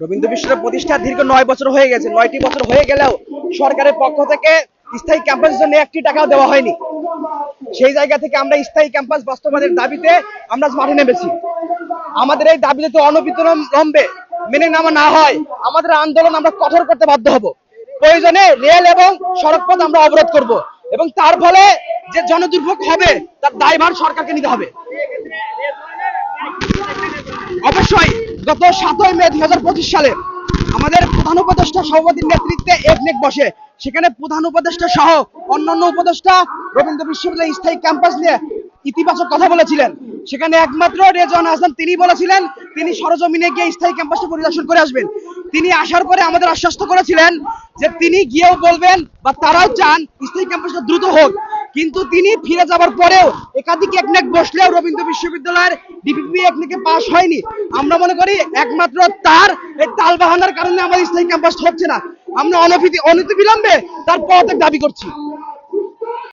রবীন্দ্র বিশ্ববিদ্যালয় প্রতিষ্ঠা দীর্ঘ নয় বছর হয়ে গেছে। নয়টি বছর হয়ে গেলেও সরকারের পক্ষ থেকে স্থায়ী ক্যাম্পাসের জন্য একটি টাকাও দেওয়া হয়নি। সেই জায়গা থেকে আমরা স্থায়ী ক্যাম্পাস বাস্তবায়নের দাবিতে আমরা মাঠে নেমেছি। আমাদের এই দাবি যদি অনবিলম্বে মেনে নেওয়া না হয়, আমাদের আন্দোলন আমরা কঠোর করতে বাধ্য হব। প্রয়োজনে রেল এবং সড়কপথ আমরা অবরোধ করব এবং তার ফলে যে জনদুর্ভোগ হবে, তার দায়ভার সরকারকে নিতে হবে। অবশ্যই গত সাতই মে দুই হাজার পঁচিশ সালে আমাদের প্রধান উপদেষ্টা সভাপতির নেতৃত্বে একনেক বসে। সেখানে প্রধান উপদেষ্টা সহ অন্যান্য উপদেষ্টা রবীন্দ্র বিশ্ববিদ্যালয় স্থায়ী ক্যাম্পাস নিয়ে ইতিবাচক কথা বলেছিলেন। সেখানে একমাত্র রেজন হাসান তিনি বলেছিলেন, তিনি সরজমিনে গিয়ে স্থায়ী ক্যাম্পাসটি পরিদর্শন করে আসবেন। তিনি আসার পরে আমাদের আশ্বস্ত করেছিলেন যে তিনি গিয়েও বলবেন বা তারাও চান স্থায়ী ক্যাম্পাসটা দ্রুত হোক। কিন্তু তিনি ফিরে যাবার পরেও একাধিক একনেক বসলেও রবীন্দ্র বিশ্ববিদ্যালয়ের ডিপিপি একনেকে পাশ হয়নি। আমরা মনে করি একমাত্র তার এই তাল বাহানার কারণে আমাদের স্থায়ী ক্যাম্পাস হচ্ছে না। আমরা অনফিতি অনতি বিলম্বে তার পদত্যাগ দাবি করছি।